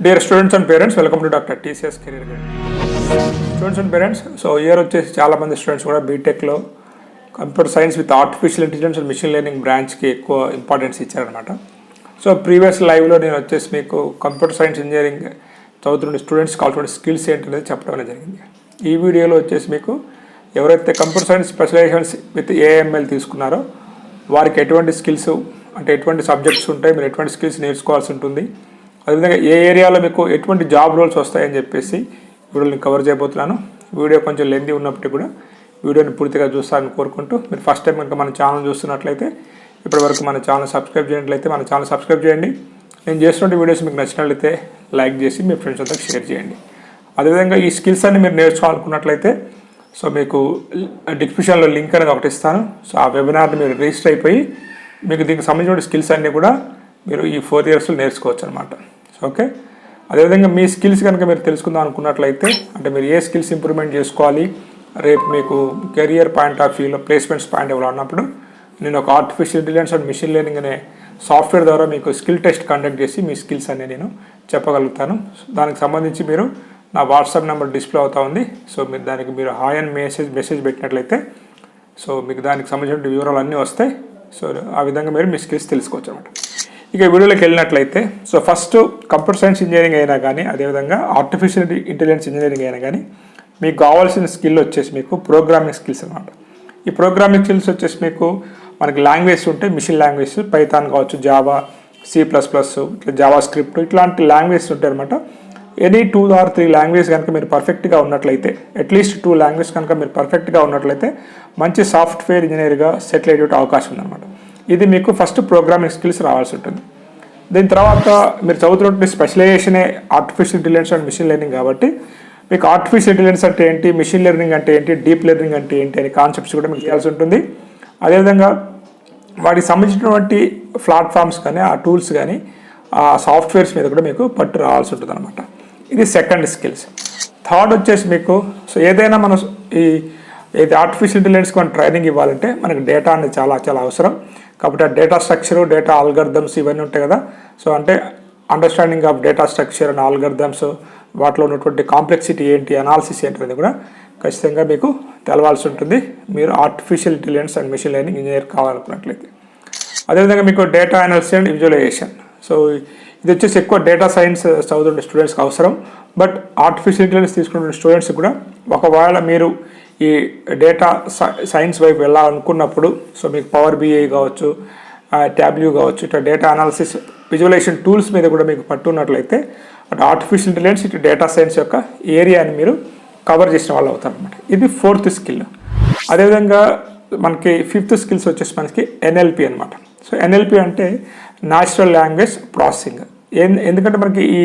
Dear students and parents welcome to doctor TCS career guide students and parents so year వచ్చేసి చాలామంది students కూడా బీటెక్లో computer science with artificial intelligence and machine learning బ్రాంచ్కి ఎక్కువ importance ఇచ్చారనమాట so previous లైవ్లో నేను వచ్చేసి మీకు కంప్యూటర్ సైన్స్ ఇంజనీరింగ్ చదువుతున్న స్టూడెంట్స్ కావాల్సిన స్కిల్స్ ఏంటనేది చెప్పడం అనేది జరిగింది. ఈ వీడియోలో వచ్చేసి మీకు ఎవరైతే computer science specialisations with AML తీసుకున్నారో వారికి ఎటువంటి స్కిల్స్ అంటే ఎటువంటి సబ్జెక్ట్స్ ఉంటాయి మీరు ఎటువంటి స్కిల్స్ నేర్చుకోవాల్సి ఉంటుంది అదేవిధంగా ఏ ఏరియాలో మీకు ఎటువంటి జాబ్ రోల్స్ వస్తాయని చెప్పేసి వీడియోని కవర్ చేయబోతున్నాను. వీడియో కొంచెం లెందీ ఉన్నప్పటికీ కూడా వీడియోని పూర్తిగా చూస్తారని కోరుకుంటూ మీరు ఫస్ట్ టైం కనుక మన ఛానల్ చూస్తున్నట్లయితే ఇప్పటివరకు మన ఛానల్ సబ్స్క్రైబ్ చేయనట్లయితే మన ఛానల్ సబ్స్క్రైబ్ చేయండి. నేను చేస్తున్న వీడియోస్ మీకు నచ్చినట్లయితే లైక్ చేసి మీ ఫ్రెండ్స్ అంతా షేర్ చేయండి. అదేవిధంగా ఈ స్కిల్స్ అన్ని మీరు నేర్చుకోవాలనుకున్నట్లయితే సో మీకు డిస్క్రిప్షన్లో లింక్ అనేది ఒకటి ఇస్తాను. సో ఆ వెబినార్ని మీరు రిజిస్టర్ అయిపోయి మీకు దీనికి సంబంధించిన స్కిల్స్ అన్నీ కూడా మీరు ఈ ఫోర్ ఇయర్స్లో నేర్చుకోవచ్చు అనమాట ఓకే? అదేవిధంగా మీ స్కిల్స్ కనుక మీరు తెలుసుకుందాం అనుకున్నట్లయితే అంటే మీరు ఏ స్కిల్స్ ఇంప్రూవ్మెంట్ చేసుకోవాలి రేపు మీకు కెరియర్ పాయింట్ ఆఫ్ వ్యూలో ప్లేస్మెంట్స్ పాయింట్ ఎవరు అన్నప్పుడు నేను ఒక artificial intelligence and machine learning అనే సాఫ్ట్వేర్ ద్వారా మీకు స్కిల్ టెస్ట్ కండక్ట్ చేసి మీ స్కిల్స్ అన్ని నేను చెప్పగలుగుతాను. దానికి సంబంధించి మీరు నా వాట్సాప్ నెంబర్ డిస్ప్లే అవుతా ఉంది. సో మీరు దానికి మీరు హాయ్ అండ్ మెసేజ్ మెసేజ్ పెట్టినట్లయితే సో మీకు దానికి సంబంధించిన వివరాలు అన్నీ వస్తాయి. సో ఆ విధంగా మీరు మీ స్కిల్స్ తెలుసుకోవచ్చు అనమాట ఇక వీడియోలోకి వెళ్ళినట్లయితే so first computer science engineering అయినా కానీ అదేవిధంగా ఆర్టిఫిషియల్ ఇంటెలిజెన్స్ ఇంజనీరింగ్ అయినా కానీ మీకు కావాల్సిన స్కిల్ వచ్చేసి మీకు ప్రోగ్రామింగ్ స్కిల్స్ అనమాట ఈ ప్రోగ్రామింగ్ స్కిల్స్ వచ్చేసి మీకు మనకి లాంగ్వేజ్ ఉంటే మిషన్ లాంగ్వేజ్ పైథాన్ కావచ్చు జావా సి ప్లస్ ప్లస్ ఇట్లా జావా స్క్రిప్ట్ ఇట్లాంటి లాంగ్వేజ్ ఉంటాయి అనమాట any two or three language కనుక మీరు పర్ఫెక్ట్గా ఉన్నట్లయితే అట్లీస్ట్ టూ లాంగ్వేజ్ కనుక మీరు పర్ఫెక్ట్గా ఉన్నట్లయితే మంచి సాఫ్ట్వేర్ ఇంజనీర్గా సెటిల్ అయ్యేటువంటి అవకాశం ఉందన్నమాట. ఇది మీకు ఫస్ట్ ప్రోగ్రామింగ్ స్కిల్స్ రావాల్సి ఉంటుంది. దీని తర్వాత మీరు చదువుతున్నటువంటి స్పెషలైజేషనే artificial intelligence and machine learning కాబట్టి మీకు ఆర్టిఫిషియల్ ఇంటెలిజెన్స్ అంటే ఏంటి మిషన్ లెర్నింగ్ అంటే ఏంటి డీప్ లెర్నింగ్ అంటే ఏంటి అనే కాన్సెప్ట్స్ కూడా మీకు తెలియాల్సి ఉంటుంది. అదేవిధంగా వాటికి సంబంధించినటువంటి ప్లాట్ఫామ్స్ కానీ ఆ టూల్స్ కానీ ఆ సాఫ్ట్వేర్స్ మీద కూడా మీకు పట్టు రావాల్సి ఉంటుంది అనమాట ఇది సెకండ్ స్కిల్స్ థర్డ్ వచ్చేసి మీకు సో ఏదైనా మనం ఈ ఏది ఆర్టిఫిషియల్ ఇంటెలిజెన్స్ మనం ట్రైనింగ్ ఇవ్వాలంటే మనకు డేటా అనేది చాలా చాలా అవసరం. కాబట్టి ఆ డేటా స్ట్రక్చర్ డేటా ఆల్గర్థమ్స్ ఇవన్నీ ఉంటాయి కదా. సో అంటే understanding of data structure and algorithms వాటిలో ఉన్నటువంటి కాంప్లెక్సిటీ ఏంటి అనాలిసిస్ ఏంటి అనేది కూడా ఖచ్చితంగా మీకు తెలవాల్సి ఉంటుంది. మీరు artificial intelligence and machine learning engineer కావాలనుకున్నట్లయితే. అదేవిధంగా మీకు data analysis and visualisation so ఇది వచ్చేసి ఎక్కువ డేటా సైన్స్ చదువుతుండే స్టూడెంట్స్కి అవసరం. బట్ ఆర్టిఫిషియల్ ఇంటెలిజెన్స్ తీసుకున్న స్టూడెంట్స్ కూడా ఒకవేళ మీరు ఈ డేటా సైన్స్ వైపు వెళ్ళాలనుకున్నప్పుడు సో మీకు పవర్ బిఐ కావచ్చు ట్యాబ్ల్యూ కావచ్చు ఇట్లా డేటా అనాలిసిస్ విజువలైజేషన్ టూల్స్ మీద కూడా మీకు పట్టున్నట్లయితే అటు ఆర్టిఫిషియల్ ఇంటెలిజెన్స్ ఇటు డేటా సైన్స్ యొక్క ఏరియాని మీరు కవర్ చేసిన వాళ్ళు అవుతారు అనమాట ఇది ఫోర్త్ స్కిల్ అదేవిధంగా మనకి ఫిఫ్త్ స్కిల్స్ వచ్చేసి మనకి ఎన్ఎల్పి అనమాట సో ఎన్ఎల్పి అంటే న్యాచురల్ లాంగ్వేజ్ ప్రాసెసింగ్ ఎందుకంటే మనకి ఈ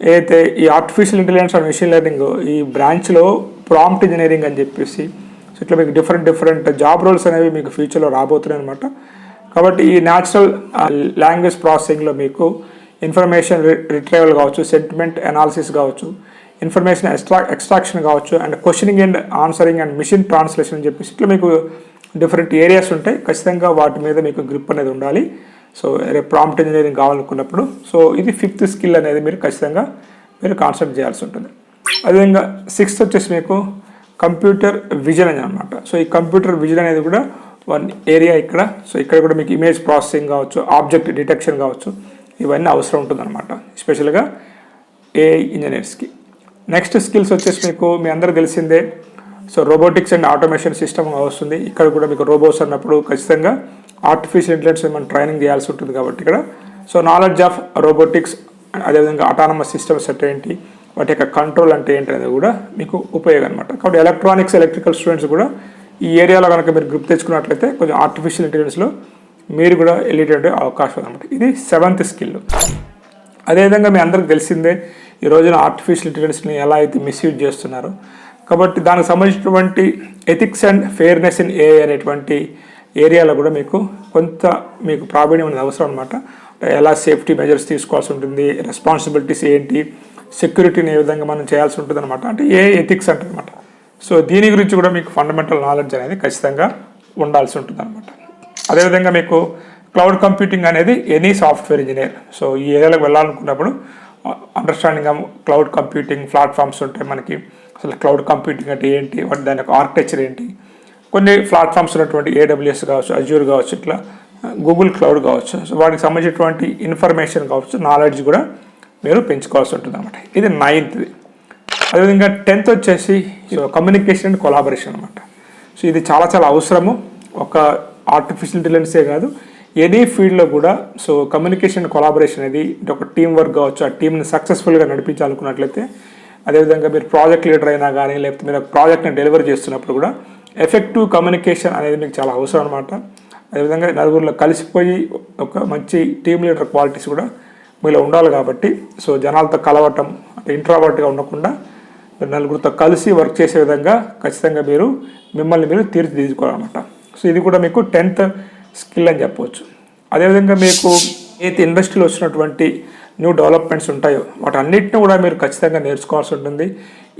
ఏదైతే ఈ artificial intelligence and machine learning ఈ బ్రాంచ్లో ప్రాంప్ట్ ఇంజనీరింగ్ అని చెప్పేసి. సో ఇట్లా మీకు డిఫరెంట్ డిఫరెంట్ జాబ్ రోల్స్ అనేవి మీకు ఫ్యూచర్లో రాబోతున్నాయి అనమాట కాబట్టి ఈ న్యాచురల్ లాంగ్వేజ్ ప్రాసెసింగ్లో మీకు ఇన్ఫర్మేషన్ రిట్రైవల్ కావచ్చు సెంటిమెంట్ అనాలిసిస్ కావచ్చు ఇన్ఫర్మేషన్ ఎక్స్ట్రా ఎక్స్ట్రాక్షన్ కావచ్చు and questioning and answering and machine translation అని చెప్పేసి ఇట్లా మీకు డిఫరెంట్ ఏరియాస్ ఉంటాయి. ఖచ్చితంగా వాటి మీద మీకు గ్రిప్ అనేది ఉండాలి. సో రేపు ప్రాంప్ట్ ఇంజనీరింగ్ కావాలనుకున్నప్పుడు. సో ఇది ఫిఫ్త్ స్కిల్ అనేది మీరు ఖచ్చితంగా మీరు కాన్సెప్ట్ చేయాల్సి ఉంటుంది. అదేవిధంగా సిక్స్త్ వచ్చేసి మీకు కంప్యూటర్ విజన్ అని అనమాట సో ఈ కంప్యూటర్ విజన్ అనేది కూడా వన్ ఏరియా ఇక్కడ. సో ఇక్కడ కూడా మీకు ఇమేజ్ ప్రాసెసింగ్ కావచ్చు ఆబ్జెక్ట్ డిటెక్షన్ కావచ్చు ఇవన్నీ అవసరం ఉంటుందన్నమాట. స్పెషల్గా ఏఐ ఇంజనీర్స్కి నెక్స్ట్ స్కిల్స్ వచ్చేసి మీకు మీ అందరూ తెలిసిందే. So robotics and automation system వస్తుంది. ఇక్కడ కూడా మీకు రోబోట్స్ అన్నప్పుడు ఖచ్చితంగా ఆర్టిఫిషియల్ ఇంటెలిజెన్స్ మనం ట్రైనింగ్ చేయాల్సి ఉంటుంది కాబట్టి ఇక్కడ. సో నాలెడ్జ్ ఆఫ్ రోబోటిక్స్ అదేవిధంగా అటానమస్ సిస్టమ్స్ అంటే ఏంటి? వాటి యొక్క కంట్రోల్ అంటే ఏంటి అనేది కూడా మీకు ఉపయోగం అనమాట కాబట్టి ఎలక్ట్రానిక్స్ ఎలక్ట్రికల్ స్టూడెంట్స్ కూడా ఈ ఏరియాలో కనుక మీరు గ్రూప్ తెచ్చుకున్నట్లయితే కొంచెం ఆర్టిఫిషియల్ ఇంటెలిజెన్స్లో మీరు కూడా వెళ్ళేటువంటి అవకాశం అనమాట ఇది సెవెంత్ స్కిల్ అదేవిధంగా మీ అందరికి తెలిసిందే ఈ రోజున ఆర్టిఫిషియల్ ఇంటెలిజెన్స్ని ఎలా అయితే మిస్యూజ్ చేస్తున్నారో. కాబట్టి దానికి సంబంధించినటువంటి ethics and fairness in A అనేటువంటి ఏరియాలో కూడా మీకు కొంత మీకు ప్రావీణ్యం అనేది అవసరం అనమాట ఎలా సేఫ్టీ మెజర్స్ తీసుకోవాల్సి ఉంటుంది రెస్పాన్సిబిలిటీస్ ఏంటి సెక్యూరిటీని ఏ విధంగా మనం చేయాల్సి ఉంటుంది అనమాట అంటే ఏ ఎథిక్స్ అంటారనమాట సో దీని గురించి కూడా మీకు ఫండమెంటల్ నాలెడ్జ్ అనేది ఖచ్చితంగా ఉండాల్సి ఉంటుంది అనమాట అదేవిధంగా మీకు క్లౌడ్ కంప్యూటింగ్ అనేది ఎనీ సాఫ్ట్వేర్ ఇంజనీర్ సో ఈ ఏరియాలకు వెళ్ళాలనుకున్నప్పుడు అండర్స్టాండింగ్ క్లౌడ్ కంప్యూటింగ్ ప్లాట్ఫామ్స్ ఉంటాయి మనకి అసలు క్లౌడ్ కంప్యూటింగ్ అంటే ఏంటి వాటి దాని యొక్క ఆర్కిటెక్చర్ ఏంటి కొన్ని ప్లాట్ఫామ్స్ ఉన్నటువంటి ఏడబ్ల్యూఎస్ కావచ్చు అజ్యూర్ కావచ్చు ఇట్లా గూగుల్ క్లౌడ్ కావచ్చు. సో వాటికి సంబంధించినటువంటి ఇన్ఫర్మేషన్ కావచ్చు నాలెడ్జ్ కూడా మీరు పెంచుకోవాల్సి ఉంటుంది అనమాట ఇది నైన్త్ది అదేవిధంగా టెన్త్ వచ్చేసి సో కమ్యూనికేషన్ అండ్ కొలాబరేషన్ అనమాట సో ఇది చాలా చాలా అవసరము. ఒక ఆర్టిఫిషియల్ ఇంటెలిజెన్సే కాదు. ఎనీ ఫీల్డ్లో కూడా సో కమ్యూనికేషన్ కొలాబరేషన్ అనేది ఒక టీం వర్క్ కావచ్చు. ఆ టీంని సక్సెస్ఫుల్గా నడిపించాలనుకున్నట్లయితే అదేవిధంగా మీరు ప్రాజెక్ట్ లీడర్ అయినా కానీ లేకపోతే మీరు ఒక ప్రాజెక్ట్ని డెలివరీ చేస్తున్నప్పుడు కూడా ఎఫెక్టివ్ కమ్యూనికేషన్ అనేది మీకు చాలా అవసరం అనమాట అదేవిధంగా నలుగురిలో కలిసిపోయి ఒక మంచి టీం లీడర్ క్వాలిటీస్ కూడా మీలో ఉండాలి కాబట్టి. సో జనాలతో కలవటం అంటే ఇంట్రావర్ట్గా ఉండకుండా మీరు నలుగురితో కలిసి వర్క్ చేసే విధంగా ఖచ్చితంగా మీరు మిమ్మల్ని మీరు తీర్చిదిద్దుకోవాలన్నమాట. సో ఇది కూడా మీకు టెన్త్ స్కిల్ అని చెప్పవచ్చు. అదేవిధంగా మీకు ఏదైతే ఇండస్ట్రీలో వచ్చినటువంటి న్యూ డెవలప్మెంట్స్ ఉంటాయో వాటి అన్నిటిని కూడా మీరు ఖచ్చితంగా నేర్చుకోవాల్సి ఉంటుంది.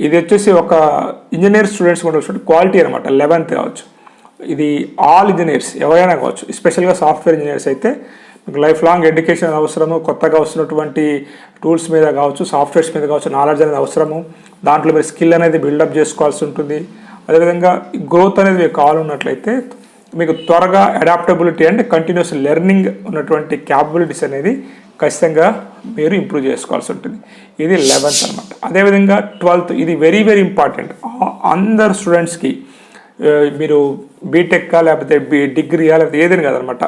ఇది వచ్చేసి ఒక ఇంజనీర్ స్టూడెంట్స్ కూడా క్వాలిటీ అనమాట లెవెన్త్ కావచ్చు. ఇది ఆల్ ఇంజనీర్స్ ఎవరైనా కావచ్చు. ఎస్పెషల్గా సాఫ్ట్వేర్ ఇంజనీర్స్ అయితే లైఫ్ లాంగ్ ఎడ్యుకేషన్ అవసరము కొత్తగా వస్తున్నటువంటి టూల్స్ మీద కావచ్చు సాఫ్ట్వేర్స్ మీద కావచ్చు నాలెడ్జ్ అనేది అవసరము. దాంట్లో మీరు స్కిల్ అనేది బిల్డప్ చేసుకోవాల్సి ఉంటుంది. అదేవిధంగా గ్రోత్ అనేది మీకు కావాలన్నట్లయితే మీకు త్వరగా అడాప్టబిలిటీ అండ్ కంటిన్యూస్ లెర్నింగ్ ఉన్నటువంటి క్యాపబిలిటీస్ అనేది ఖచ్చితంగా మీరు ఇంప్రూవ్ చేసుకోవాల్సి ఉంటుంది. ఇది లెవెన్త్ అనమాట. అదేవిధంగా ట్వెల్త్ ఇది వెరీ వెరీ ఇంపార్టెంట్ అందరు స్టూడెంట్స్కి మీరు బీటెక్కా లేకపోతే బి డిగ్రీయా లేకపోతే ఏదైనా కదనమాట.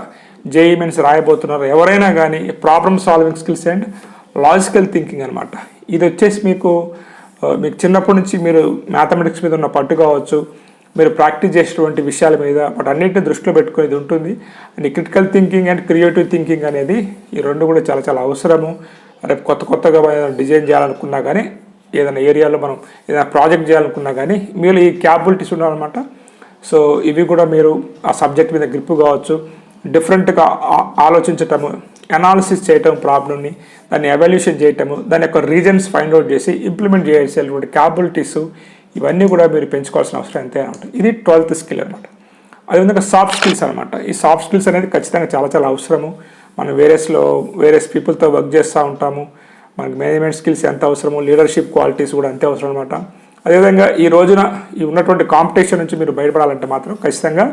జేఈ మెన్స్ రాయబోతున్నారు. ఎవరైనా కానీ problem solving skills and logical thinking అనమాట ఇది వచ్చేసి మీకు మీకు చిన్నప్పటి నుంచి మీరు మ్యాథమెటిక్స్ మీద ఉన్న పట్టు కావచ్చు మీరు ప్రాక్టీస్ చేసేటువంటి విషయాల మీద వాటి అన్నింటిని దృష్టిలో పెట్టుకునేది ఉంటుంది. And critical thinking and creative thinking అనేది ఈ రెండు కూడా చాలా చాలా అవసరము. రేపు కొత్త కొత్తగా ఏదైనా డిజైన్ చేయాలనుకున్నా కానీ ఏదైనా ఏరియాలో మనం ఏదైనా ప్రాజెక్ట్ చేయాలనుకున్నా కానీ మీరు ఈ క్యాపబిలిటీస్ ఉండాలన్నమాట. సో ఇవి కూడా మీరు ఆ సబ్జెక్ట్ మీద గ్రిప్ కావచ్చు. డిఫరెంట్గా ఆలోచించటము అనాలిసిస్ చేయటం ప్రాబ్లమ్ని దాన్ని ఎవాల్యూషన్ చేయటము దాని యొక్క రీజన్స్ ఫైండ్ అవుట్ చేసి ఇంప్లిమెంట్ చేసేటువంటి క్యాపబిలిటీస్ ఇవన్నీ కూడా మీరు పెంచుకోవాల్సిన అవసరం ఎంతైనా ఉంటుంది. ఇది ట్వెల్త్ స్కిల్ అనమాట అదేవిధంగా సాఫ్ట్ స్కిల్స్ అనమాట ఈ సాఫ్ట్ స్కిల్స్ అనేది ఖచ్చితంగా చాలా చాలా అవసరము. మనం వేరేస్లో వేరేస్ పీపుల్తో వర్క్ చేస్తూ ఉంటాము. మనకి మేనేజ్మెంట్ స్కిల్స్ ఎంత అవసరమో? లీడర్షిప్ క్వాలిటీస్ కూడా అంతే అవసరం అనమాట అదేవిధంగా ఈ రోజున ఈ ఉన్నటువంటి కాంపిటీషన్ నుంచి మీరు బయటపడాలంటే మాత్రం ఖచ్చితంగా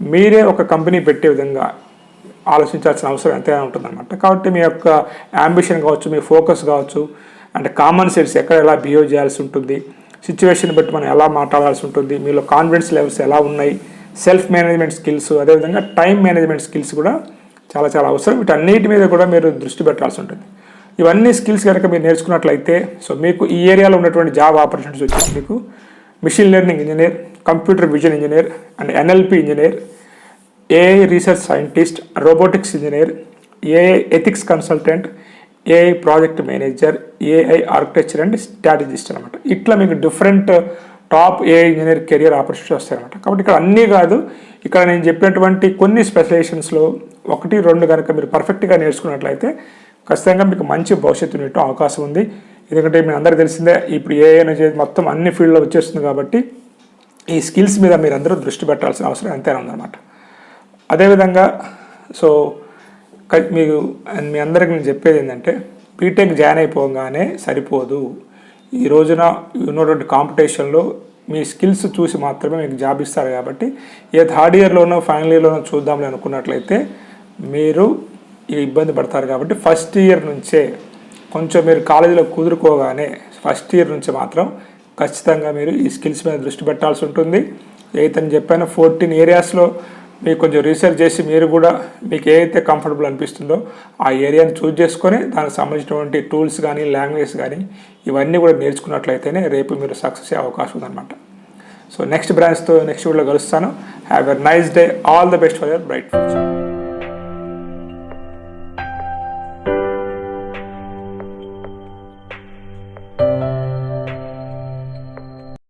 మీరే ఒక కంపెనీ పెట్టే విధంగా ఆలోచించాల్సిన అవసరం ఎంతైనా ఉంటుందన్నమాట. కాబట్టి మీ యొక్క అంబిషన్ కావచ్చు మీ ఫోకస్ కావచ్చు అంటే కామన్ సెన్స్ ఎక్కడ ఎలా బిహేవ్ చేయాల్సి ఉంటుంది సిచ్యువేషన్ బట్టి మనం ఎలా మాట్లాడాల్సి ఉంటుంది మీలో కాన్ఫిడెన్స్ లెవెల్స్ ఎలా ఉన్నాయి సెల్ఫ్ మేనేజ్మెంట్ స్కిల్స్ అదేవిధంగా టైం మేనేజ్మెంట్ స్కిల్స్ కూడా చాలా చాలా అవసరం. వీటన్నిటి మీద కూడా మీరు దృష్టి పెట్టాల్సి ఉంటుంది. ఇవన్నీ స్కిల్స్ కనుక మీరు నేర్చుకున్నట్లయితే సో మీకు ఈ ఏరియాలో ఉన్నటువంటి జాబ్ ఆపర్చునిటీస్ వచ్చేసి మీకు machine learning engineer computer vision engineer and NLP engineer AI research scientist robotics engineer AI ethics consultant AI project manager AI architecture and strategist అనమాట ఇట్లా మీకు different top AI engineer career opportunities వస్తాయన్నమాట కాబట్టి ఇక్కడ అన్నీ కాదు ఇక్కడ నేను చెప్పినటువంటి కొన్ని స్పెషలైజేషన్స్లో ఒకటి రెండు కనుక మీరు పర్ఫెక్ట్గా నేర్చుకున్నట్లయితే ఖచ్చితంగా మీకు మంచి భవిష్యత్తు ఉండేట అవకాశం ఉంది. ఎందుకంటే మీ అందరికీ తెలిసిందే ఇప్పుడు ఏఐ అనేది మొత్తం అన్ని ఫీల్డ్లో వచ్చేస్తుంది కాబట్టి ఈ స్కిల్స్ మీద మీరందరూ దృష్టి పెట్టాల్సిన అవసరం ఎంతైనా ఉందన్నమాట. అదేవిధంగా సో క- మీకు అండ్ మీ అందరికి నేను చెప్పేది ఏంటంటే బీటెక్ జాయిన్ అయిపోగానే సరిపోదు. ఈ రోజున ఉన్నటువంటి కాంపిటీషన్లో మీ స్కిల్స్ చూసి మాత్రమే మీకు జాబ్ ఇస్తారు కాబట్టి ఏ థర్డ్ ఇయర్లోనో ఫైనల్ ఇయర్లోనో చూద్దామని అనుకున్నట్లయితే మీరు ఈ ఇబ్బంది పడతారు కాబట్టి ఫస్ట్ ఇయర్ నుంచే కొంచెం మీరు కాలేజీలో కుదురుకోగానే ఫస్ట్ ఇయర్ నుంచి మాత్రం ఖచ్చితంగా మీరు ఈ స్కిల్స్ మీద దృష్టి పెట్టాల్సి ఉంటుంది. ఏదైతే చెప్పానో ఫోర్టీన్ ఏరియాస్లో మీరు కొంచెం రీసెర్చ్ చేసి మీరు కూడా మీకు ఏదైతే కంఫర్టబుల్ అనిపిస్తుందో ఆ ఏరియాని చూజ్ చేసుకొని దానికి సంబంధించినటువంటి టూల్స్ కానీ లాంగ్వేజ్ కానీ ఇవన్నీ కూడా నేర్చుకున్నట్లయితేనే రేపు మీరు సక్సెస్ అయ్యే అవకాశం ఉందన్నమాట. సో నెక్స్ట్ బ్రాంచ్తో నెక్స్ట్ వీడియోలో కలుస్తాను. Have a nice day all the best for your bright future